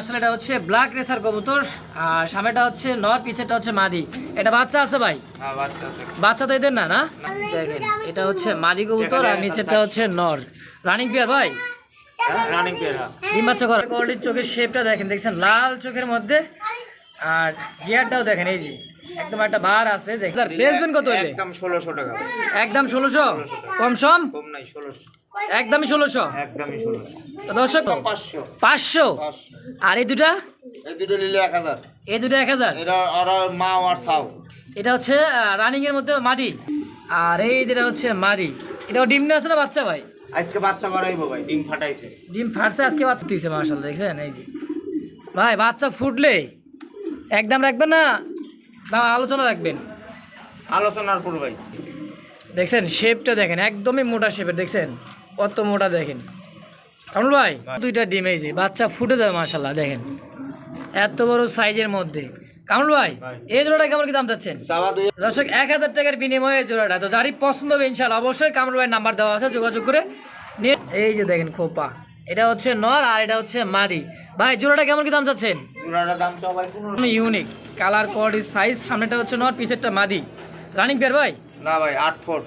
আসলে এটা হচ্ছে ব্ল্যাক রেসার কবুতর আর সামনেটা হচ্ছে নর পিছেরটা হচ্ছে মাদি। এটা বাচ্চা আছে ভাই? হ্যাঁ বাচ্চা আছে। বাচ্চা তো এদের না না? দেখেন এটা হচ্ছে মাদি কবুতর আর নিচেরটা হচ্ছে নর। রানিং পেয়ার ভাই? রানিং পেয়ার ডিম বাচ্চা করা। কোয়ালিটির চোখের শেপটা দেখেন দেখছেন? লাল চোখের মধ্যে। আর গিয়ারটাও দেখেন এই যে। একদম একটা বার আছে বেচবেন কত একদম ষোলোশো টাকা। একদম ষোলোশো? কম সম? কম নাই ষোলোশো। একদমই ষোলোশো। একদমই ষোলোশো। দর্শক পাঁচশো। আর এই দুটা? এই দুটো নিলে এক হাজার। এই দুটো এক হাজার? এটা আর মা আর ছাও এটা হচ্ছে রানিং এর মধ্যে মাদি। আর এই যেটা হচ্ছে মাদি। এটাও ডিম আছে না বাচ্চা ভাই? আজকে বাচ্চা করাইবো ভাই ডিম ফাটাইছে। ডিম ফাটছে আজকে বাচ্চা দিয়েছে মার্শাল দেখছেন? এই যে। ভাই বাচ্চা ফুটলে একদম রাখবেন না না আলোচনা রাখবেন? আলোচনার পর ভাই। দেখছেন? শেপটা দেখেন একদমই মোটা শেপের দেখছেন? কত মোটা দেখেন। কামরুল ভাই দুইটা ডিম এই যে বাচ্চা ফুটে দেয় মার্শাল্লাহ দেখেন। এত বড় সাইজের মধ্যে। কামরুল ভাই ভাই। এই জোড়াটা কেমন কি দাম চাচ্ছেন? দর্শক এক হাজার টাকার বিনিময়ে জোড়াটা তো যারই পছন্দ হবে ইনশাল্লাহ অবশ্যই কামরুল ভাইয়ের নাম্বার দেওয়া আছে যোগাযোগ করে নিয়ে এই যে দেখেন খোপা এটা হচ্ছে নর আর এটা হচ্ছে মাদি। ভাই জোড়াটা কেমন কি দাম চাচ্ছেন? ভাই ইউনিক কালার কোয়ালিটি সাইজ সামনেটা হচ্ছে নর পিছেরটা মাদি। রানিং পেয়ার ভাই? না ভাই আট ফুট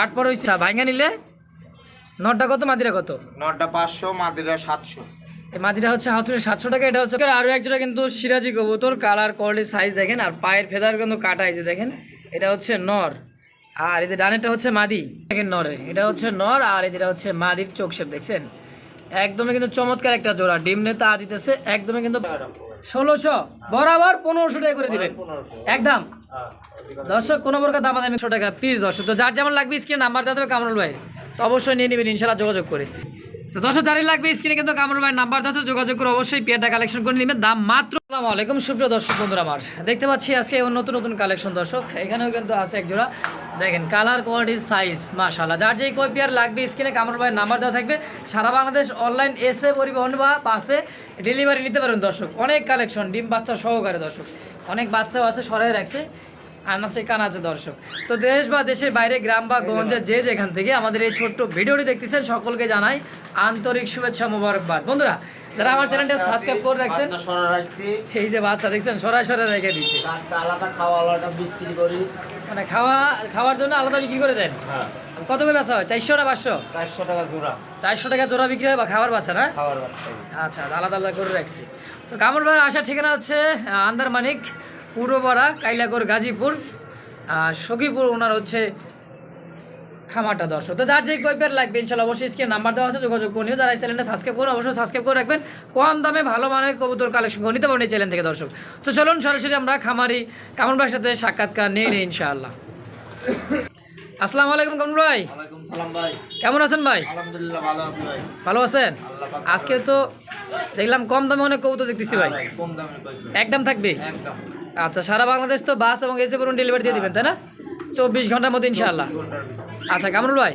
আট পর হচ্ছে ভাঙ্গা নিলে নটটা কত মাদিরা কত? নটা পাঁচশো মাদিরা সাতশো। মাদিরা হচ্ছে হাউসের সাতশো টাকা এটা হচ্ছে আরও এক জোড়া কিন্তু সিরাজি কবুতর কালার কোয়ালিটি সাইজ দেখেন আর পায়ের ফেদার কিন্তু কাটা এই যে দেখেন এটা হচ্ছে নর। আর এদের ডানেরটা হচ্ছে মাদি দেখেন নরে এটা হচ্ছে নর আর এদের হচ্ছে মাদির চোখ শেপ দেখছেন? একদমই কিন্তু চমৎকার একটা জোড়া ডিম নেতা দিতেছে একদমই কিন্তু ষোলোশো বরাবর পনেরোশো টাকা করে দিবেন। একদম। হ্যাঁ দর্শক কোনো প্রকার দাম একশো টাকা পিস দর্শক তো যার যেমন লাগবে স্ক্রিনে নাম্বার দেওয়া হবে কামরুল ভাই তো অবশ্যই নিয়ে নেবেন ইনশাল্লাহ যোগাযোগ করে। তো দর্শক যারই লাগবে স্ক্রিনে কিন্তু কামরুল ভাই নাম্বার আছে, যোগাযোগ করে অবশ্যই পেয়ারটা কালেকশন করে নেবেন। দাম মাত্র আসসালামু আলাইকুম সুপ্রিয় দর্শক বন্ধুরা আমার। দেখতে পাচ্ছি আজকে নতুন নতুন কালেকশন দর্শক। এখানেও কিন্তু আছে এক জোড়া। দেখেন কালার কোয়ালিটি সাইজ মাশাআল্লাহ। যার যেই কই পেয়ার লাগবে স্ক্রিনে কামরুল ভাই নাম্বার দেওয়া থাকবে। সারা বাংলাদেশ অনলাইন এসে পরিবহন বা পাশে ডেলিভারি নিতে পারেন দর্শক। অনেক কালেকশন ডিম বাচ্চা সহকারে দর্শক। অনেক বাচ্চাও আছে সরাই রাখছে। আনাচে কানাচে দর্শক। তো দেশ বা দেশের বাইরে গ্রাম বা গঞ্জে যে যেখান থেকে আমাদের এই ছোট্ট ভিডিওটি দেখতেছেন সকলকে জানাই আন্তরিক শুভেচ্ছা মোবারকবাদ। বন্ধুরা যারা আমার চ্যানেলটা সাবস্ক্রাইব করে রাখছেন এই যে বাচ্চা দেখছেন সরাই সরাই রেখে দিচ্ছে মানে খাওয়া খাওয়ার জন্য আলাদা বিক্রি করে দেন? হ্যাঁ। কত করে বেচা হয়? চারশো না পাঁচশো? চারশো টাকা জোড়া। চারশো টাকা জোড়া বিক্রি হয় বা খাওয়ার বাচ্চা না? খাওয়ার বাচ্চা। আচ্ছা আলাদা আলাদা করে রাখছি। তো কামড় ভাই আসার ঠিকানা হচ্ছে আন্দারমানিক পূর্বপাড়া কাইলাগড় গাজীপুর আর সখীপুর ওনার হচ্ছে খামারটা দর্শক। তো যার যে কইপের লাগবে ইনশাল্লাহ অবশ্যই স্ক্রিনে নাম্বার দেওয়া আছে যোগাযোগ করে নিও। যারা এই চ্যানেলটা সাবস্ক্রাইব করুন অবশ্যই সাবস্ক্রাইব করে রাখবেন। কম দামে ভালো মানের কবুতর কালেকশন করে নিতে পারেন এই চ্যানেল থেকে দর্শক। তো চলুন সরাসরি আমরা খামারি কামড় ভাইয়ের সাথে সাক্ষাৎকার নিয়ে নিই ইনশাআল্লাহ। আসসালামু আলাইকুম কামড় ভাই। কেমন আছেন ভাই? ভালো আছেন? আজকে তো দেখলাম কম দামে অনেক কবুতর দেখতেছি ভাই। ভাই কম দামে একদম থাকবে? একদম। আচ্ছা সারা বাংলাদেশ তো বাস এবং এসে পড়ুন ডেলিভারি দিয়ে দেবেন, তাই না? চব্বিশ ঘণ্টার মতো ইনশাল্লাহ আচ্ছা কামরুল ভাই,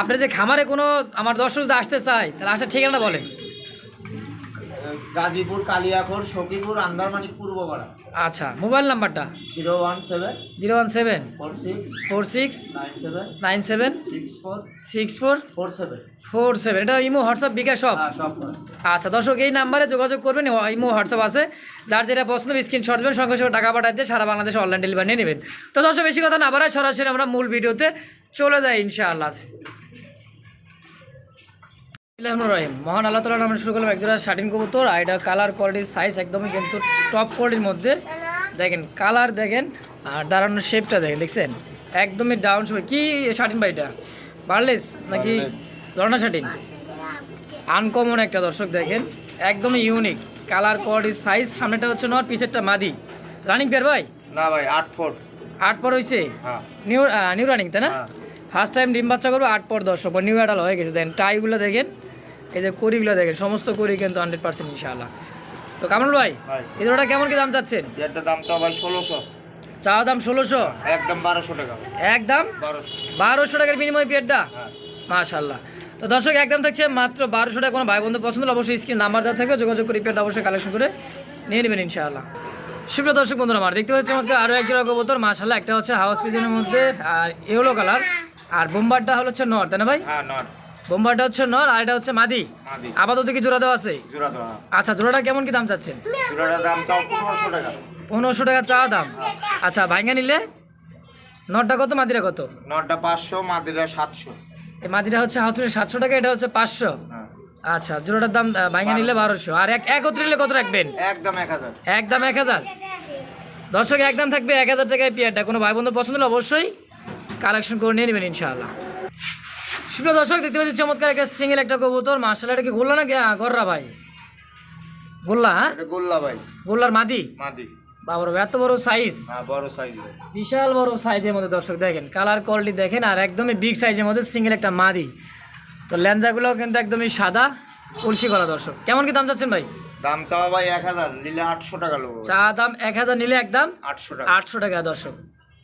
আপনি যে খামারে কোনো আমার দর্শক যদি আসতে চাই তাহলে আসার ঠিকানা বলেন। গাজীপুর কালিয়াখর সখীপুর আন্দারমানিক পূর্বপাড়া। আচ্ছা মোবাইল নাম্বারটা? Zero one seven. Zero one seven. Four six. Four six. Nine seven. Nine seven. Six four. Six four. Four seven. Four seven. এটা ইমো হোয়াটসঅ্যাপ বিকাশ সব? হ্যাঁ। আচ্ছা দর্শক এই নাম্বারে যোগাযোগ করবেন ইমো হোয়াটসঅ্যাপ আছে। যার যেটা পছন্দ স্ক্রিনশট দেবেন সঙ্গে সঙ্গে টাকা পাঠাতে সারা বাংলাদেশে অনলাইন ডেলিভারি নিয়ে নেবেন। তো দর্শক বেশি কথা না বাড়ায় সরাসরি আমরা মূল ভিডিওতে চলে যাই ইনশাআল্লাহ। মহান আল্লাহ তালা আমরা শুরু করলাম একজোড়া শার্টিন কবুতর আর এটা কালার কোয়ালিটির সাইজ একদমই কিন্তু টপ কোয়ালিটির মধ্যে। দেখেন কালার দেখেন আর দাঁড়ানোর শেপটা দেখেন দেখছেন? একদমই ডাউন শেপ কি শার্টিন ভাই এটা? বার্লেস নাকি ধরনা শার্টিন আনকমন একটা দর্শক দেখেন একদমই ইউনিক কালার কোয়ালিটির সাইজ সামনেটা হচ্ছে নর পিছেরটা মাদি। রানিং পেয়ার ভাই? না ভাই আট ফুট আট পর হয়েছে হ্যাঁ। নিউ নিউ রানিং তাই না? হ্যাঁ। ফার্স্ট টাইম ডিম বাচ্চা করব আট পর দর্শক নিউ অ্যাডাল হয়ে গেছে। দেখেন টাইগুলো দেখেন এই যে করিগুলো দেখেন সমস্ত করি কিন্তু হান্ড্রেড পার্সেন্ট ইনশাআল্লাহ। তো কামরুল ভাই এই জোড়াটা কেমন কি দাম চাচ্ছেন? দাম চাও ভাই ষোলোশো। চাওয়া দাম ষোলোশো? একদম বারোশো টাকা। একদম? বারোশো। টাকার বিনিময় পেয়ারটা হ্যাঁ। মাশাল্লাহ তো দর্শক একদম থাকছে মাত্র বারোশো টাকা। কোনো ভাই বন্ধু পছন্দ হলে অবশ্যই স্ক্রিন নাম্বার দেওয়া থাকবে যোগাযোগ করে পেয়ারটা অবশ্যই কালেকশন করে নিয়ে নেবেন ইনশাআল্লাহ। সুপ্রিয় দর্শক বন্ধুরা আমার দেখতে পাচ্ছি আমাকে আরও এক জোড়া কবুতর। মাশাল্লাহ একটা হচ্ছে হাউস পিজনের মধ্যে আর ইয়েলো কালার আর বোম্বারটা হলো হচ্ছে নর তাই না ভাই? হ্যাঁ নট বোম্বারটা হচ্ছে নর আর এটা হচ্ছে মাদি। আপাতত কি জোড়া দেওয়া আছে? আচ্ছা জোড়াটা কেমন কি দাম চাচ্ছেন? পনেরোশো টাকা। চা দাম। আচ্ছা ভাঙ্গা নিলে? নটটা কত মাদিরা কত? নটা পাঁচশো মাদিরা সাতশো। এই মাদিরা হচ্ছে হাউসের সাতশো টাকা এটা হচ্ছে পাঁচশো। হ্যাঁ। আচ্ছা জোড়াটার দাম ভাঙ্গা নিলে বারোশো। আর এক একত্রে নিলে কত রাখবেন? একদম এক হাজার। একদম এক হাজার। দর্শক একদম থাকবে এক হাজার টাকায় পেয়ারটা। কোনো ভাই বন্ধু পছন্দ হলে অবশ্যই কালেকশন করে নিয়ে নেবেন ইনশাআল্লাহ। সুপ্রিয় দর্শক দেখতে পাচ্ছি চমৎকার একটা সিঙ্গেল একটা কবুতর। মাসালা এটা কি গোল্লা না গা- গররা ভাই। গোল্লা হ্যাঁ? এটা গোল্লা ভাই। গোল্লার মাদি? মাদি। বাবার এত বড় সাইজ হ্যাঁ বড় সাইজ বিশাল বড় সাইজের মধ্যে দর্শক দেখেন কালার কোয়ালিটি দেখেন আর একদমই বিগ সাইজের মধ্যে সিঙ্গেল একটা মাদি। তো ল্যাঞ্জাগুলোও কিন্তু একদমই সাদা কলসি করা দর্শক। কেমন কি দাম চাচ্ছেন ভাই? দাম চাওয়া ভাই এক হাজার নিলে আটশো টাকা লোক চা দাম এক হাজার নিলে একদম আটশো টাকা। আটশো টাকা দর্শক।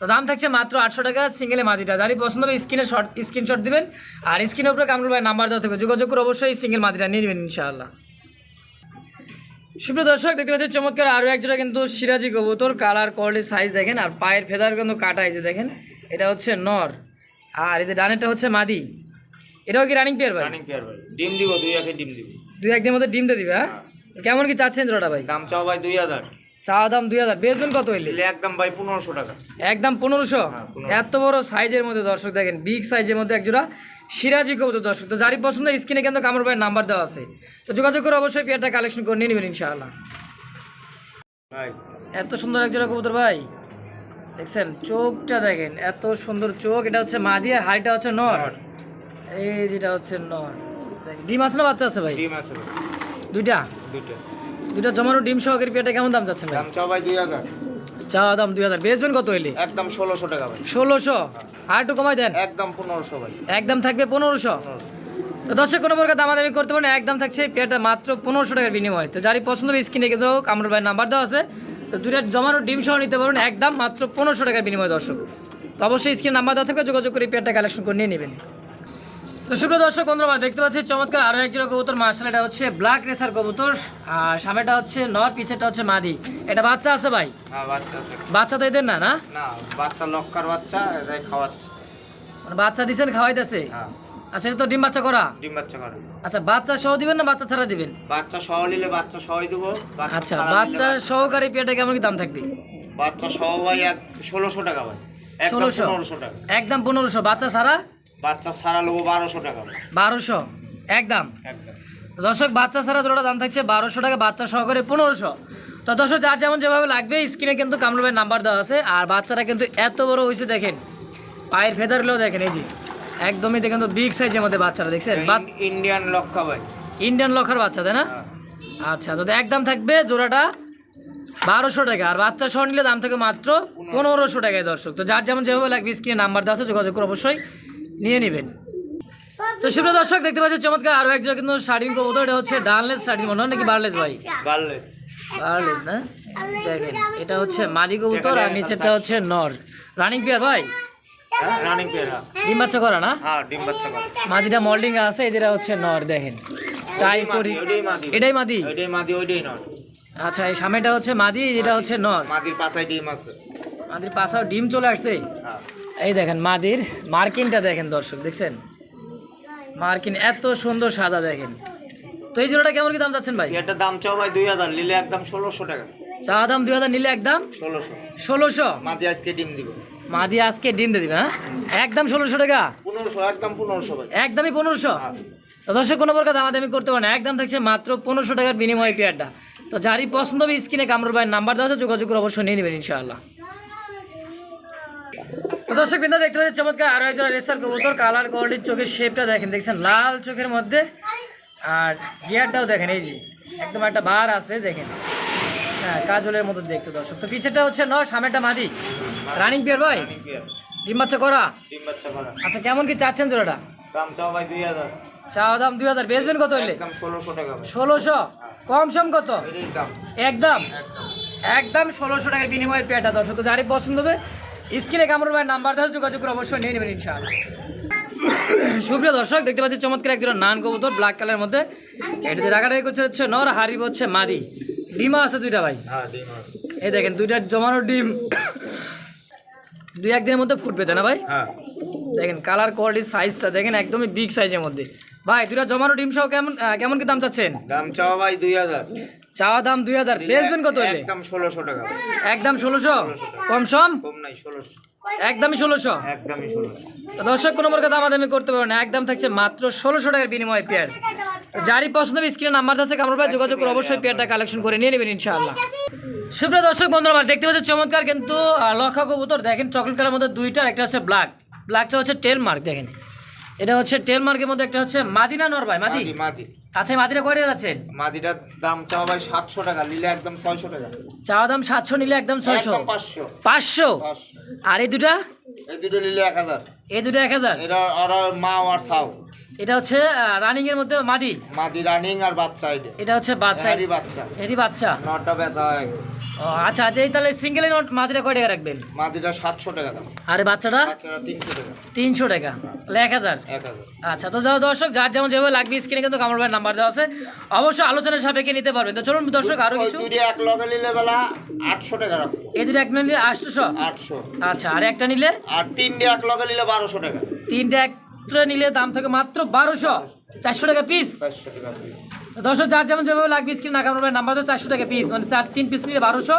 তো দাম থাকছে মাত্র আটশো টাকা সিঙ্গেলে মাদিটা। যারই পছন্দ হবে স্ক্রিনে শর্ট স্ক্রিনশট দিবেন। আর স্ক্রিনের উপরে কামরুল ভাই নাম্বার দেওয়া থাকবে। যোগাযোগ করে অবশ্যই সিঙ্গেল মাদিটা নিয়ে নেবেন ইনশাআল্লাহ। সুপ্রিয় দর্শক দেখতে পাচ্ছেন চমৎকার আরও একজোড়া কিন্তু সিরাজি কবুতর। কালার কোয়ালিটি সাইজ দেখেন। আর পায়ের ফেদার কিন্তু কাটা এই যে দেখেন। এটা হচ্ছে নর। আর এই যে ডানেরটা হচ্ছে মাদি। এটাও কি রানিং পেয়ার ভাই? রানিং পেয়ার ভাই। ডিম দিব দুই একে ডিম দিব। দুই একদিনের মধ্যে ডিম দিয়ে দিবে হ্যাঁ? কেমন কি চাচ্ছেন জোড়াটা ভাই? দাম চাওয়া ভাই দুই হাজার। চাওয়া দাম দুই হাজার। বেচবেন কত হইলে? একদম ভাই পনেরোশো টাকা। একদম পনেরোশো? হ্যাঁ, 1500 এত বড় সাইজের মধ্যে দর্শক দেখেন বিগ সাইজের মধ্যে একজোড়া সিরাজি কবুতর দর্শক। তো যারই পছন্দ স্ক্রিনে কিন্তু কামর ভাইয়ের নাম্বার দেওয়া আছে। তো যোগাযোগ করে অবশ্যই পেয়ারটা কালেকশন করে নিয়ে নেবেন ইনশাআল্লাহ। এত সুন্দর একজোড়া কবুতর ভাই। দেখছেন চোখটা দেখেন এত সুন্দর চোখ। এটা হচ্ছে মা দিয়ে হাইটা হচ্ছে নর। নর। এই যেটা হচ্ছে নর। ডিম আছে না বাচ্চা আছে ভাই? ডিম আছে দুইটা? দুইটা। দুইটা জমানো ডিম সহকারী পেয়ারটা কেমন দাম ভাই? দাম চাওয়া ভাই দুই হাজার। চাওয়া দাম দুই হাজার। বেচবেন কত হইলে? একদম ষোলোশো টাকা ভাই। ষোলোশো? আর একটু কমাই দেন। একদম পনেরোশো ভাই। একদম থাকবে পনেরোশো? পনেরোশো। তো দর্শক কোনো প্রকার দামাদামি করতে পারেন একদম থাকছে পেয়ারটা মাত্র পনেরোশো টাকার বিনিময়। তো যারই পছন্দ হবে স্ক্রিনে কিন্তু কামরুল ভাই নাম্বার দেওয়া আছে। তো দুইটা জমানো ডিম সহ নিতে পারবেন একদম মাত্র পনেরোশো টাকার বিনিময় দর্শক। তো অবশ্যই স্ক্রিনে নাম্বার দেওয়া থাকবে যোগাযোগ করে পেয়ারটা কালেকশন করে নিয়ে নেবেন। তো সুপ্রিয় দর্শক বন্ধুরা দেখতে পাচ্ছি চমৎকার আরও একজোড়া কবুতর। মার্শাল এটা হচ্ছে ব্ল্যাক রেসার কবুতর। আর সামনেটা হচ্ছে নর পিছেরটা হচ্ছে মাদি। এটা বাচ্চা আছে ভাই? হ্যাঁ বাচ্চা তো এদের না না? বাচ্চা লক্কার বাচ্চা এটাই খাওয়াচ্ছে। মানে বাচ্চা দিচ্ছেন খাওয়াইতেছে? হ্যাঁ। আচ্ছা এটা তো ডিম বাচ্চা করা? ডিম বাচ্চা করে। আচ্ছা বাচ্চা সহ দিবেন না বাচ্চা ছাড়া দিবেন? বাচ্চা সহ নিলে বাচ্চা সহই দেবো আচ্ছা বাচ্চা সহকারী পেয়ারটা কেমন কি দাম থাকবে? বাচ্চা সহ ভাই এক ষোলোশো টাকা ভাই। 1600 টাকা। একদম পনেরোশো। বাচ্চা ছাড়া? বাচ্চা ছাড়া নেব বারোশো টাকা। ভাই বারোশো? একদম? দর্শক বাচ্চা ছাড়া জোড়া দাম থাকছে বারোশো টাকা বাচ্চা সহকারে পনেরোশো। তো দর্শক যার যেমন যেভাবে লাগবে স্ক্রিনে কিন্তু কামরুবের নাম্বার দেওয়া আছে। আর কিন্তু এত বড় হয়েছে দেখেন। পায়ের ফেদারগুলো দেখেন এই যে। একদমই দেখেন তো বিগ সাইজের মধ্যে বাচ্চারা দেখছেন? ইন্ডিয়ান ভাই। ইন্ডিয়ান লখার বাচ্চা তাই না? হ্যাঁ। আচ্ছা তো একদম থাকবে জোড়াটা বারোশো টাকা। আর বাচ্চা সহ নিলে দাম থাকে মাত্র পনেরোশো। টাকায় দর্শক। তো যার যেমন যেভাবে লাগবে স্ক্রিনে নাম্বার দেওয়া আছে যোগাযোগ করে অবশ্যই। নিয়ে নেবেন। তো সুপ্র দর্শক দেখতে পাচ্ছি চমৎকার আরও একজন কিন্তু শাড়ির কবুতর এটা হচ্ছে ডানলেস শাড়ির মনে হয় নাকি বারলেস ভাই? বারলেস। না? দেখেন এটা হচ্ছে মাদি কবুতর আর নিচেরটা হচ্ছে নর। রানিং পেয়ার ভাই? রানিং পেয়ারা ডিম বাচ্চা করা না? হ্যাঁ ডিম বাচ্চা করে। মাদিটা মল্ডিং আছে এদের হচ্ছে নর দেখেন। টাই করি ওইটাই মাদি। এটাই মাদি? ওইটাই নয় আচ্ছা এই সামনেটা হচ্ছে মাদি এটা হচ্ছে নর। মাদির পাশায় ডিম আছে। মাদির পাশাও ডিম চলে আসছে? হ্যাঁ। এই দেখেন মাদির মার্কিনটা দেখেন দর্শক দেখছেন? মার্কিন এত সুন্দর সাজা দেখেন। তো এই জোড়াটা কেমন কি দাম যাচ্ছেন ভাই? এটার দাম চাও ভাই দুই হাজার নিলে একদম ষোলোশো টাকা। চা দাম দুই হাজার নিলে একদম ষোলোশো। ষোলোশো? মাদি আজকে ডিম দিব। মাদি আজকে ডিম দিয়ে দিবে হ্যাঁ? একদম ষোলোশো টাকা? পনেরোশো একদম পনেরোশো ভাই। একদমই পনেরোশো? হ্যাঁ। তো দর্শক কোনো প্রকার দামাদামি করতে পারে না। একদম থাকছে মাত্র পনেরোশো টাকার বিনিময় পেয়ারটা। তো যারই পছন্দ হবে স্ক্রিনে কামরুল ভাইয়ের নাম্বার দেওয়া আছে যোগাযোগ করে অবশ্যই নিয়ে নেবেন ইনশাআল্লাহ। দর্শক বিন্দু দেখতে পাচ্ছি চমৎকার আরও একজন রেসার কবুতর কালার কোয়ালিটির চোখের শেপটা দেখেন দেখছেন লাল চোখের মধ্যে। আর গিয়ারটাও দেখেন এই যে একদম একটা বার আছে দেখেন। হ্যাঁ কাজলের মতো দেখতে দর্শক। তো পিছেটা হচ্ছে ন সামনেটা মাদি। রানিং পিয়ার ভাই? ডিম বাচ্চা করা? ডিম বাচ্চা করা। আচ্ছা কেমন কি চাচ্ছেন জোড়াটা? দাম চাও ভাই দুই হাজার। চাওয়া দাম দুই হাজার বেচবেন কত হইলে? একদম ষোলোশো ষোলোশো? কম সম কত? একদম? একদম। একদম ষোলোশো টাকার বিনিময়ের পেয়ারটা দর্শক তো যারই পছন্দ হবে স্ক্রিনে কামড় ভাই নাম্বার দেওয়া যোগাযোগ করে অবশ্যই নিয়ে নেবেন ইনশাআল্লাহ। সুপ্রিয় দর্শক দেখতে পাচ্ছি চমৎকার একজন নান কবুতর ব্ল্যাক কালারের মধ্যে। এটাতে রাখাটাই করছে হচ্ছে নর হারিব হচ্ছে মাদি। ডিমা আছে দুইটা ভাই? হ্যাঁ এই দেখেন দুইটা জমানো ডিম। দুই একদিনের মধ্যে ফুটবে তাই না ভাই? হ্যাঁ। দেখেন কালার কোয়ালিটি সাইজটা দেখেন একদমই বিগ সাইজের মধ্যে। ভাই দুটা জমানো ডিম সহ কেমন কেমন কি দাম চাচ্ছেন? দাম চাওয়া ভাই দুই হাজার। চাওয়া দাম দুই হাজার। বেচবেন কত হলে একদম ষোলোশো টাকা একদম ষোলোশো? কম সম? কম নাই ষোলোশো। একদমই ষোলোশো? একদমই ষোলোশো। দর্শক কোনো প্রকার দামাদামি করতে পারবে না। একদম থাকছে মাত্র ষোলোশো টাকার বিনিময়ে পেয়ার। যারই পছন্দ হবে স্ক্রিনে নাম্বার আছে কামড় ভাই যোগাযোগ করে অবশ্যই পেয়ারটা কালেকশন করে নিয়ে নেবেন ইনশাআল্লাহ। সুপ্রিয় দর্শক বন্ধুরা আমার দেখতে পাচ্ছি চমৎকার কিন্তু লক্ষা কবুতর। দেখেন চকলেট কালার মধ্যে দুইটা একটা হচ্ছে ব্ল্যাক ব্ল্যাকটা হচ্ছে টেল মার্ক দেখেন। এটা হচ্ছে টেল মার্কের মধ্যে একটা হচ্ছে মাদিনা নর ভাই মাদি? মাদি আচ্ছা মাদিনা কয়টা যাচ্ছেন? মাদিটার দাম চাওয়া ভাই সাতশো টাকা নিলে একদম ছয়শো টাকা। চাওয়া দাম সাতশো নিলে একদম ছয়শো? একদম পাঁচশো। পাঁচশো? আর এই দুটা? এই দুটো নিলে এক হাজার। এই দুটো এক হাজার? এটা ওরা মা আর সাউ এটা হচ্ছে রানিং এর মধ্যে মাদি? মাদি রানিং আর বাচ্চা এটা এটা হচ্ছে বাচ্চা এরই বাচ্চা। এটি বাচ্চা। নটা বেচা হয়ে গেছে। আচ্ছা আচ্ছা এই তাহলে সিঙ্গেল নোট মাদিরা কয় টাকা রাখবেন? মাদিটা সাতশো টাকা দাম। আর বাচ্চাটা? তিনশো টাকা। তিনশো টাকা। তাহলে এক হাজার? আচ্ছা তো যাও দর্শক যার যেমন যেভাবে লাগবে স্ক্রিনে কিন্তু কামড় ভাইয়ের নাম্বার দেওয়া আছে। অবশ্যই আলোচনার সাপেক্ষে নিতে পারবেন তো চলুন দর্শক আরও কিছু? এক লগে নিলে বেলা আটশো টাকা রাখব। এই দুটো এক নিলে আটশোশো আটশো। আচ্ছা আর একটা নিলে? আর তিনটে এক লগে নিলে বারোশো টাকা। তিনটা একটা নিলে দাম থাকে মাত্র বারোশো। চারশো টাকা পিস চারশো টাকা piece। দর্শক যার যেমন যেভাবে লাগবে স্ক্রিন না কামড় নাম্বার তো চারশো টাকা পিস মানে চার তিন পিস নিলে বারোশো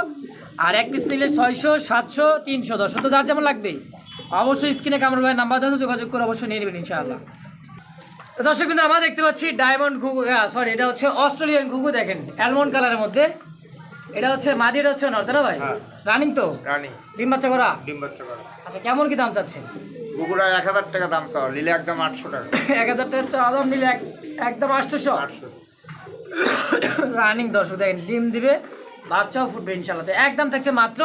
আর এক পিস নিলে ছয়শো সাতশো তিনশো। দর্শক তো যার যেমন লাগবে অবশ্যই স্ক্রিনে কামড় ভাইয়ের নাম্বার দেওয়া যোগাযোগ করে অবশ্যই নিয়ে নেবেন ইনশাআল্লাহ। তো দর্শক কিন্তু আমরা দেখতে পাচ্ছি ডায়মন্ড ঘুঘু সরি এটা হচ্ছে অস্ট্রেলিয়ান ঘুঘু দেখেন অ্যালমন্ড কালারের মধ্যে। এটা হচ্ছে মাদি এটা হচ্ছে নর্দারা ভাই? হ্যাঁ। রানিং তো? রানিং ডিম বাচ্চা করা? ডিম বাচ্চা করা। আচ্ছা কেমন কি দাম চাচ্ছেন? কুকুরা এক হাজার টাকা দাম চাওয়া নিলে একদম আটশো টাকা। এক হাজার টাকা চা দাম নিলে এক- একদম আটশোশো। আটশো রানিং দর্শক দেখেন ডিম দিবে বাচ্চাও ফুটবে ইনশাল্লাহ তো একদম থাকছে মাত্র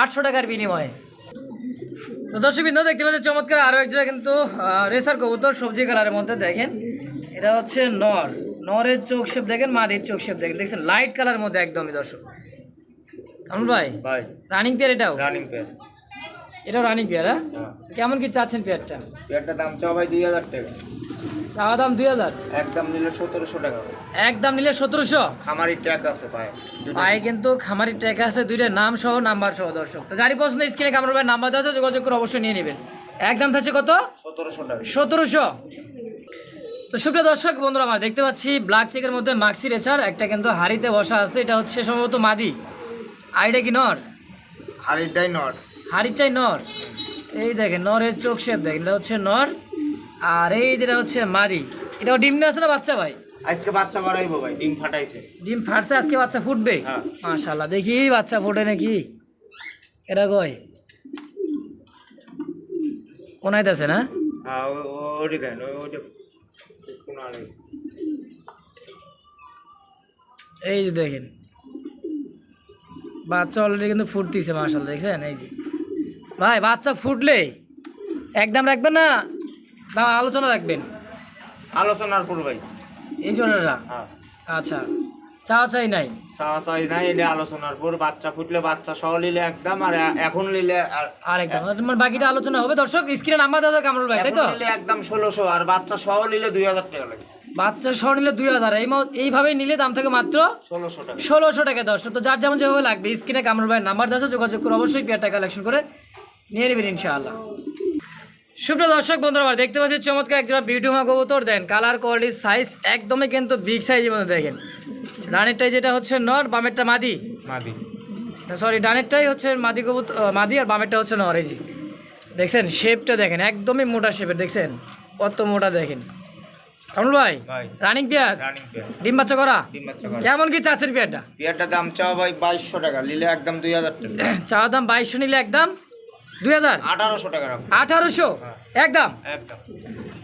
আটশো টাকার বিনিময়ে। তো দর্শক বিন্দু দেখতে পাচ্ছেন চমৎকার আরও এক জায়গায় কিন্তু রেসার কবুতর সবজি কালারের মধ্যে দেখেন। এটা হচ্ছে নর। নরের চোখ শেপ দেখেন মাদের চোখ শেপ দেখেন। দেখছেন লাইট কালারের মধ্যে একদমই দর্শক। কামল ভাই ভাই। রানিং পেয়ার এটাও? রানিং পেয়ার এটাও রানিং পেয়ার হ্যাঁ? হ্যাঁ। কেমন কি চাচ্ছেন পেয়ারটা পেয়ারটার দাম চাওয়া ভাই দুই হাজার টাকা। চাওয়া দাম দুই হাজার? একদম নিলে সতেরোশো টাকা একদম নিলে সতেরোশো? খামারি ট্যাগ আছে দুটো। পায়ে কিন্তু খামারি ট্যাগ আছে দুইটা নাম সহ নাম্বার সহ দর্শক। তো যারই পছন্দ স্ক্রিনে ভাই নাম্বার দেওয়া আছে যোগাযোগ করে অবশ্যই নিয়ে নেবেন। একদম থাকছে কত? সতেরোশো টাকা। সতেরোশো? তো সুপ্রিয় দর্শক বন্ধুরা আমার দেখতে পাচ্ছি ব্ল্যাক চেকের মধ্যে মাক্সি রেচার একটা কিন্তু হাড়িতে বসা আছে এটা হচ্ছে সম্ভবত মাদি। আইডা কি নর? এটাই নট হাড়িটাই নর। এই দেখেন নরের চোখ শেপ দেখেন এটা হচ্ছে নর। আর এই যেটা হচ্ছে মাদি এটাও ডিম নিয়ে আছে না বাচ্চা ভাই? আজকে বাচ্চা বাড়াইবো ভাই ডিম ফাটাইছে। ডিম ফাটছে আজকে বাচ্চা ফুটবে? হ্যাঁ। মাশাল্লাহ দেখি বাচ্চা ফোটে নাকি। এটা কয় কোনাইতেছে না? হ্যাঁ এই যে দেখেন বাচ্চা অলরেডি কিন্তু ফুটতেছে মাশাল্লাহ দেখছেন? এই যে। ভাই বাচ্চা ফুটলে একদম রাখবেন না? দাম আলোচনা রাখবেন। আলোচনার পর ভাই এই জোড়াটা হ্যাঁ। আচ্ছা চাওয়া চাই নাই? চাওয়া চাই নাই এটা আলোচনার পর বাচ্চা ফুটলে বাচ্চা সহ নিলে একদম আর এখন নিলে আর একদম তোমার বাকিটা আলোচনা হবে। দর্শক স্ক্রিনে নাম্বার দাদা কামরুল ভাই তাই তো? নিলে একদম ষোলোশো আর বাচ্চা সহ নিলে দুই হাজার টাকা লাগে। বাচ্চা সহ নিলে দুই হাজার এই এইভাবেই নিলে দাম থাকে মাত্র ষোলোশো টাকা। ষোলোশো টাকা। দর্শক তো যার যেমন যেভাবে লাগবে স্ক্রিনে কামরুল ভাইয়ের নাম্বার দেওয়া যোগাযোগ করে অবশ্যই পেয়ারটা কালেকশন করে নিয়ে নেবেন ইনশাআল্লাহ। সুপ্রিয় দর্শক বন্ধুরা আমার দেখতে পাচ্ছি চমৎকার একজোড়া বিউটি মা কবুতর। দেন কালার কোয়ালিটি সাইজ একদমই কিন্তু বিগ সাইজের মধ্যে দেখেন। ডানেরটাই যেটা হচ্ছে নর বামেরটা মাদি। মাদি। সরি ডানেরটাই হচ্ছে মাদি কবুতর মাদি আর বামেরটা হচ্ছে নর এই দেখছেন শেপটা দেখেন একদমই মোটা শেপের দেখছেন? কত মোটা দেখেন। কামরুল ভাই ভাই। রানিং পেয়ার ডিম বাচ্চা করা? কেমন কি চাচ্ছেন পেয়ারটা দাম চাওয়া ভাই বাইশশো টাকা নিলে একদম দুই হাজার টাকা। চাওয়া দাম বাইশশো নিলে একদম দুই হাজার? আঠারোশো টাকা আঠারোশো? একদম? একদম।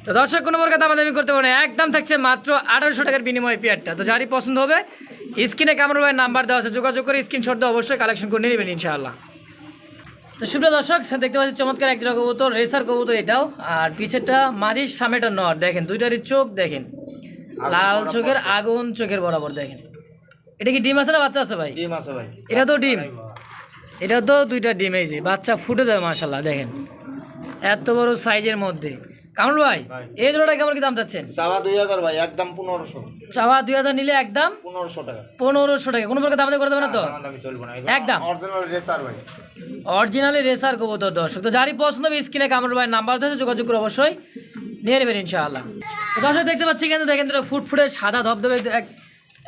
তো দর্শক কোনো প্রকার দামাদামি করতে পারে একদম থাকছে মাত্র আঠারোশো টাকার বিনিময়ে পেয়ারটা। তো যারই পছন্দ হবে স্ক্রিনে কামর ভাইয়ের নাম্বার দেওয়া আছে যোগাযোগ করে স্ক্রিনশট দিয়ে অবশ্যই কালেকশন করে নেবেন ইনশাআল্লাহ। তো সুপ্রিয় দর্শক দেখতে পাচ্ছি চমৎকার একটা কবুতর রেসার কবুতর এটাও। আর পিছেরটা মাদির সামনেটা নর। দেখেন দুইটারই চোখ দেখেন। লাল চোখের আগুন চোখের বরাবর দেখেন। এটা কি ডিম আছে না বাচ্চা আছে ভাই? ডিম আছে ভাই। এটা তো ডিম। এটা তো দুইটা ডিম এই যে বাচ্চা ফুটে দেবে মাশাল্লাহ দেখেন। এত বড় সাইজের মধ্যে। কামরুল ভাই। এই জোড়াটা কেমন কি দাম চাচ্ছেন? চাওয়া দুই হাজার ভাই একদম পনেরোশো। চাওয়া দুই হাজার নিলে একদম পনেরোশো টাকা। পনেরোশো টাকা। কোনো প্রকার দাম করে দেবে না তো? একদম। অরিজিনাল রেসার ভাই। অরিজিনালি রেসার কবুতর দর্শক। তো যারই পছন্দ হবে স্ক্রিনে কামরুল ভাই নাম্বার দিয়েছে যোগাযোগ করে অবশ্যই নিয়ে নেবেন ইনশাআল্লাহ। তো দর্শক দেখতে পাচ্ছি কিন্তু দেখেন দুটো ফুটফুটে সাদা ধবধবে এক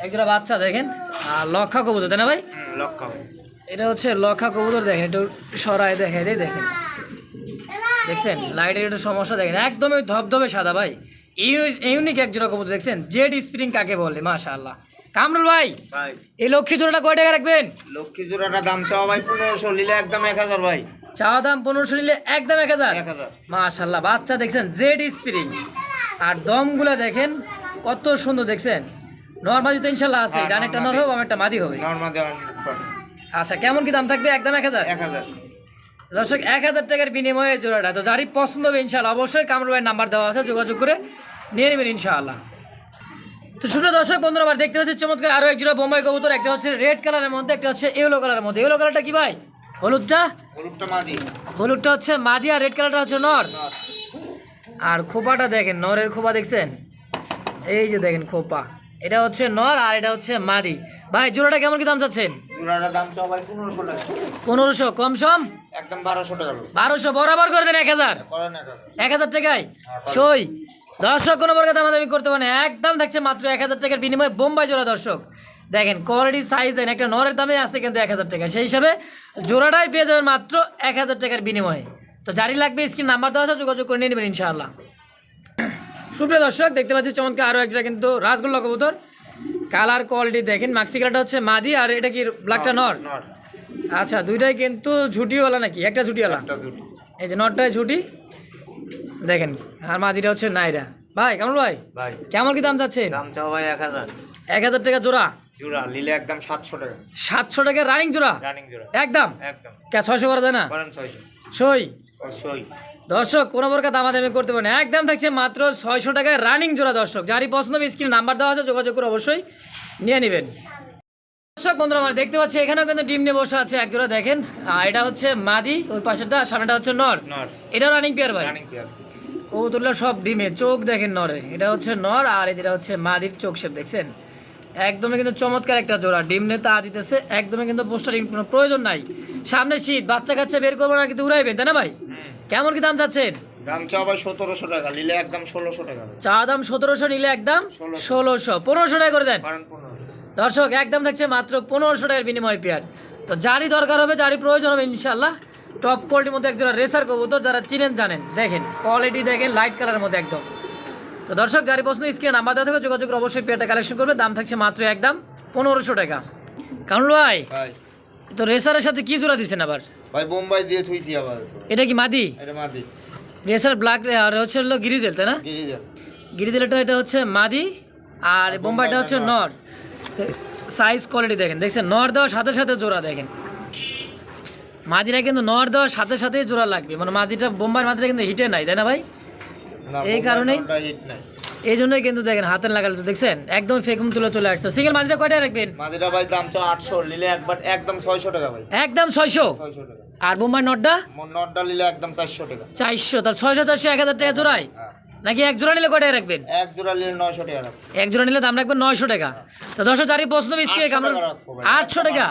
একজোড়া বাচ্চা দেখেন। আর লক্ষা কবুতর তাই না ভাই? লক্ষ এটা হচ্ছে লক্ষা কবুতর দেখেন একটু সরাই দেখে দেয় দেখেন। দেখছেন? লাইটের একটু সমস্যা দেখেন একদমই ধবধবে সাদা ভাই। ইউনিক এক জোড়া কবুতর দেখছেন? জেড স্প্রিং কাকে বলে? মাশাআল্লাহ। কামরুল ভাই এই লক্ষ্মী জোড়াটা কয় টাকা রাখবেন? লক্ষ্মী জোড়াটা দাম চাওয়া ভাই পনেরোশো নিলে একদম এক হাজার ভাই। চাওয়া দাম পনেরোশো নিলে একদম এক হাজার? মাশাল্লাহ বাচ্চা দেখছেন জেড স্প্রিং আর দমগুলো দেখেন কত সুন্দর দেখছেন। নর্মালি তো ইনশাল্লাহ আছে হ্যাঁ, ডানেরটা নর নরমাদি। হবে বামেরটা মাদি হবে। নর্মাল দেওয়া আচ্ছা কেমন কি দাম থাকবে? একদম এক হাজার? এক হাজার। দর্শক এক হাজার টাকার বিনিময়ে জোড়াটা। তো যারই পছন্দ হবে ইনশাল্লাহ অবশ্যই কামরুল ভাইয়ের নাম্বার দেওয়া আছে যোগাযোগ করে নিয়ে নেবেন ইনশাআল্লাহ। তো শুধু দর্শক বন্ধুরা আমার দেখতে পাচ্ছি চমৎকার আরও এক জোড়া বোম্বাই কবুতর। একটা হচ্ছে রেড কালারের মধ্যে একটা হচ্ছে ইয়েলো কালারের মধ্যে। ইয়েলো কালারটা কি ভাই? হলুদটা? হলুদটা মাদি। হলুদটা হচ্ছে মাদিয়া রেড কালারটা হচ্ছে নর। আর খোপাটা দেখেন নরের খোপা দেখছেন? এই যে দেখেন খোপা। এটা হচ্ছে নর আর এটা হচ্ছে মাদি। ভাই জোড়াটা কেমন কি দাম চাচ্ছেন? দাম ভাই পনেরোশো টাকা। কম সম? একদম বারোশো টাকা বরাবর করে দেন এক হাজার। করেন এক হাজার। টাকায়? সই। দর্শক কোনো প্রকার দামাদামি করতে পারে না। একদম থাকছে মাত্র এক হাজার টাকার বিনিময়ে বোম্বাই জোড়া দর্শক। দেখেন কোয়ালিটি সাইজ দেন। একটা নরের দামে আছে কিন্তু এক হাজার টাকা। সেই হিসাবে জোড়াটাই পেয়ে যাবেন মাত্র এক হাজার টাকার বিনিময়ে। তো জারি লাগবে স্ক্রিন নাম্বার দেওয়া আছে যোগাযোগ করে নিয়ে নেবেন ইনশাআল্লাহ। সুপ্রিয় দর্শক দেখতে পাচ্ছি চমৎকার আরও একটা কিন্তু রাসগোল্লা কবুতর। কালার কোয়ালিটি দেখেন মাক্সি কালারটা হচ্ছে মাদি আর এটা কি ব্ল্যাকটা নর? আচ্ছা দুইটাই কিন্তু ঝুটিওয়ালা নাকি? একটা ঝুটিওয়ালা? এই যে নটটায় ছুটি দেখেন আর মাদিটা হচ্ছে নাইরা। ভাই কেমন ভাই? ভাই। কেমন কি দাম যাচ্ছে দাম চাওয়া ভাই এক হাজার। এক হাজার টাকা জোড়া? একদম সাতশো টাকা। সাতশো টাকা রানিং জোড়া? রানিং জোড়া। একদম? একদম। কে ছয়শো করা যায় না? করেন ছয়শো। সই? অবশ্যই দর্শক কোনো প্রকার দামাদামি করতে পারে না। একদম থাকছে মাত্র ছয়শো টাকায় রানিং জোড়া দর্শক। যারই পছন্দ হবে স্ক্রিন নাম্বার দেওয়া আছে যোগাযোগ করে অবশ্যই নিয়ে নেবেন। দর্শক বন্ধুরা আমরা দেখতে পাচ্ছি এখানেও কিন্তু ডিম নিয়ে বসে আছে এক জোড়া দেখেন। আর এটা হচ্ছে মাদি ওই পাশেরটা সামনেটা হচ্ছে নর। নর। এটাও রানিং পেয়ার ভাই? ও তুললো সব ডিমে চোখ দেখেন নরে। এটা হচ্ছে নর আর এটা হচ্ছে মাদির চোখ শেপ দেখছেন? একদমই কিন্তু চমৎকার একটা জোড়া ডিম নিয়ে তা দিতেছে একদমই কিন্তু পোস্টারিং কোনো প্রয়োজন নাই। সামনে শীত বাচ্চা কাচ্চা বের করব না কিন্তু উড়াইবেন তাই না ভাই? কেমন কি দাম চাচ্ছেন? দাম চাওয়া ভাই সতেরোশো টাকা নিলে একদম ষোলোশো টাকা চা দাম সতেরোশো নিলে একদম ষোলোশো। পনেরোশো টাকা করে দেন। দর্শক একদম থাকছে মাত্র পনেরোশো টাকার বিনিময় পেয়ার। তো যারই দরকার হবে যারই প্রয়োজন হবে ইনশাল্লাহ টপ কোয়ালিটির মধ্যে একজন রেসার কবুতর যারা চিনেন জানেন। দেখেন কোয়ালিটি দেখেন লাইট কালারের মধ্যে একদম। তো দর্শক যারই প্রশ্ন স্ক্রিন দেওয়া থেকে যোগাযোগ অবশ্যই পেয়ারটা কালেকশন করবে। দাম থাকছে মাত্র একদম পনেরোশো টাকা। কারণ ভাই। তো রেসারের সাথে কি জোড়া দিছেন আবার? ভাই বোম্বাই দিয়ে থুইছি আবার। এটা কি মাদি? এটা মাদি। রেসার ব্ল্যাক আর হচ্ছে হলো গিরিজেল তাই না? গিরিজেল। গিরিজেলটা এটা হচ্ছে মাদি আর বোম্বাইটা হচ্ছে নর। সাইজ কোয়ালিটি দেখেন। দেখছেন নর দেওয়ার সাথে সাথে জোড়া দেখেন। মাদিরা কিন্তু নর দেওয়ার সাথে সাথেই জোড়া লাগবে। মানে মাদিটা বোম্বাইয়ের মাদিরা কিন্তু হিটে নাই তাই না ভাই? এই কারণেই- হিট নাই। এই জন্যই কিন্তু দেখেন হাতের লাগালে তো দেখছেন? একদম ফেকুম তুলে চলে আসছে। সিঙ্গেল মাদিরা কয়টা রাখবেন? মাদিরা ভাই দাম চাও আটশো নিলে একবার একদম ছয়শো টাকা ভাই। একদম ছয়শো? ছয়শো টাকা। আর বোম্বাই নটটা? নটটা নিলে একদম চারশো টাকা। চারশো তার ছয়শো চারশো এক হাজার টাকা জোড়ায়? হ্যাঁ। নাকি এক জোড়া নিলে কয়টায় রাখবেন? এক জোড়া নিলে নয়শো টাকা। এক জোড়া নিলে দাম রাখবেন নয়শো টাকা। তো দশ হাজারই প্রশ্ন স্ক্রিনে 800 কেমন টাকা আটশো টাকা?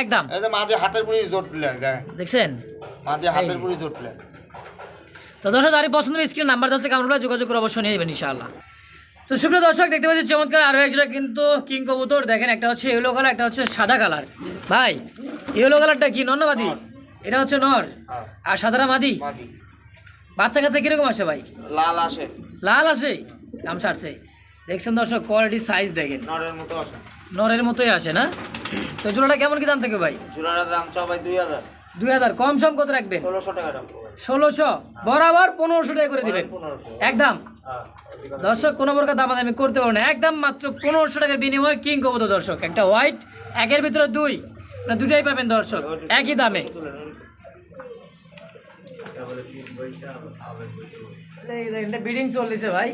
একদম। এই যে মাঝে হাতের পুরি দেখ দেখছেন? মাঝে হাতের পুরি জোটলে তো দর্শক যারই পছন্দ স্ক্রিন নাম্বার দশে কামড় যোগাযোগ করে অবশ্যই নিয়ে নেবেন ইনশাআল্লাহ। তো সুপ্রিয় দর্শক দেখতে পাচ্ছি চমৎকার আরও একজোড়া কিন্তু কিং কবুতর। দেখেন একটা হচ্ছে ইয়েলো কালার একটা হচ্ছে সাদা কালার ভাই ইয়েলো কালারটা কি? নন্নবাদী এটা হচ্ছে নর? হ্যাঁ। আর সাদারা মাদি? বাচ্চা কাছে কীরকম আসে ভাই? লাল আসে। লাল আসে? দাম ছাড়ছে। দেখছেন দর্শক কোয়ালিটি সাইজ দেখেন। নরের মতো আসে। নরের মতোই আসে না? তো জোড়াটা কেমন কি দাম থাকে ভাই? জোড়াটার দাম চাও ভাই দুই হাজার। দুই হাজার কম সম কত রাখবেন? ষোলোশো বরাবর পনেরোশো টাকা করে দিবেন। একদম। হ্যাঁ দর্শক কোনো প্রকার দামাদামি করতে পারব না। একদম মাত্র পনেরোশো টাকার বিনিময়ে কিং কবুতর দর্শক। একটা হোয়াইট একের ভিতরে দুই। মানে দুটাই পাবেন দর্শক। একই দামে। বিডিং চলছে ভাই।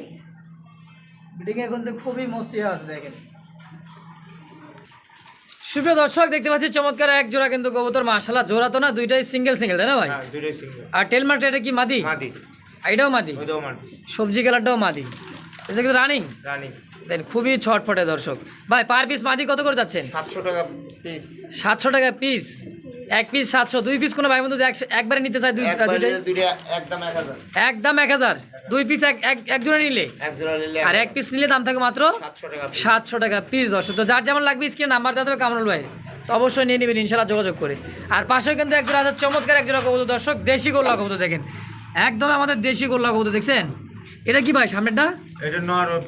বিডিং এখন তো খুবই মস্তি আছে দেখেন। সুপ্রিয় দর্শক দেখতে পাচ্ছি চমৎকার এক জোড়া কিন্তু কবুতর মাসালা জোড়া তো না দুইটাই সিঙ্গেল সিঙ্গেল তাই না ভাই? হ্যাঁ আর টেল মার্ট এটা কি মাদি? মাদি। এটাও মাদি? সবজি কালারটাও মাদি। এটা কিন্তু রানিং রানী দেন খুবই ছটফটে দর্শক। ভাই পার পিস মাদি কত করে যাচ্ছেন? সাতশো টাকা পিস সাতশো টাকা পিস এক পিস সাতশো দুই পিস কোনো ভাই বন্ধু একবারে নিতে চাই দুই একদম এক হাজার। দুই পিস এক এক- এক জোড়া নিলে? আর এক পিস নিলে দাম থাকে মাত্র সাতশো টাকা পিস দর্শক। তো যার যেমন লাগবে স্ক্রিন নাম্বার দেওয়া হবে কামরুল ভাই তো অবশ্যই নিয়ে নেবেন ইনশাল্লাহ যোগাযোগ করে। আর পাশেও কিন্তু একজন আছে চমৎকার একজন কবুতর দর্শক। দেশি গোল্লা কবুতর দেখেন। একদম আমাদের দেশি গোল্লা কবুতর দেখছেন? এটা কি ভাই সামনেরটা? এটা নর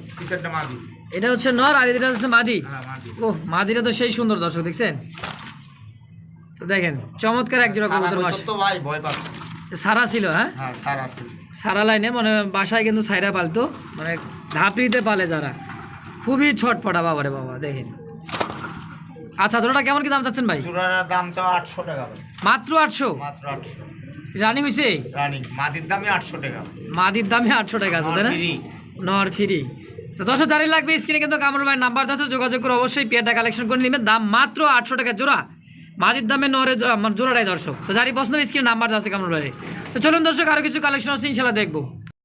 মাদি। এটা হচ্ছে নর আর এটা হচ্ছে মাদি। হ্যাঁ মাদি। ও মাদিটা তো সেই সুন্দর দর্শক দেখছেন? তো দেখেন চমৎকার এক জোড়া কবুতর মাস ভাই ভয় সারা ছিল হ্যাঁ? হ্যাঁ সারা লাইনে মানে বাসায় কিন্তু সাইরা পালতো। মানে ধাপড়িতে পালে যারা। খুবই ছটপটা বাবারে বাবা দেখেন। আচ্ছা জোড়াটা কেমন কি দাম চাচ্ছেন ভাই? দাম চাও আটশো টাকা মাত্র আটশো? মাত্র আটশো। রানিং হয়েছে রানিং। মাদির দামই আটশো টাকা। মাদির দামে আটশো টাকা আছে তাই না? নর ফ্রি তো দশ জারি লাগবে স্ক্রিনে কিন্তু কামরুল ভাই নাম্বার আছে যোগাযোগ করে অবশ্যই পেয়ারটা কালেকশন করে নেবেন। দাম মাত্র আটশো টাকা জোড়া। মাদির দামে নরে মানে জোড়াটাই দর্শক। তো যারই পছন্দ স্ক্রিনে নাম্বার দেওয়া আছে কামরুল ভাই তো চলুন দর্শক আরও কিছু কালেকশন আছে, ইনশাল্লাহ দেখব।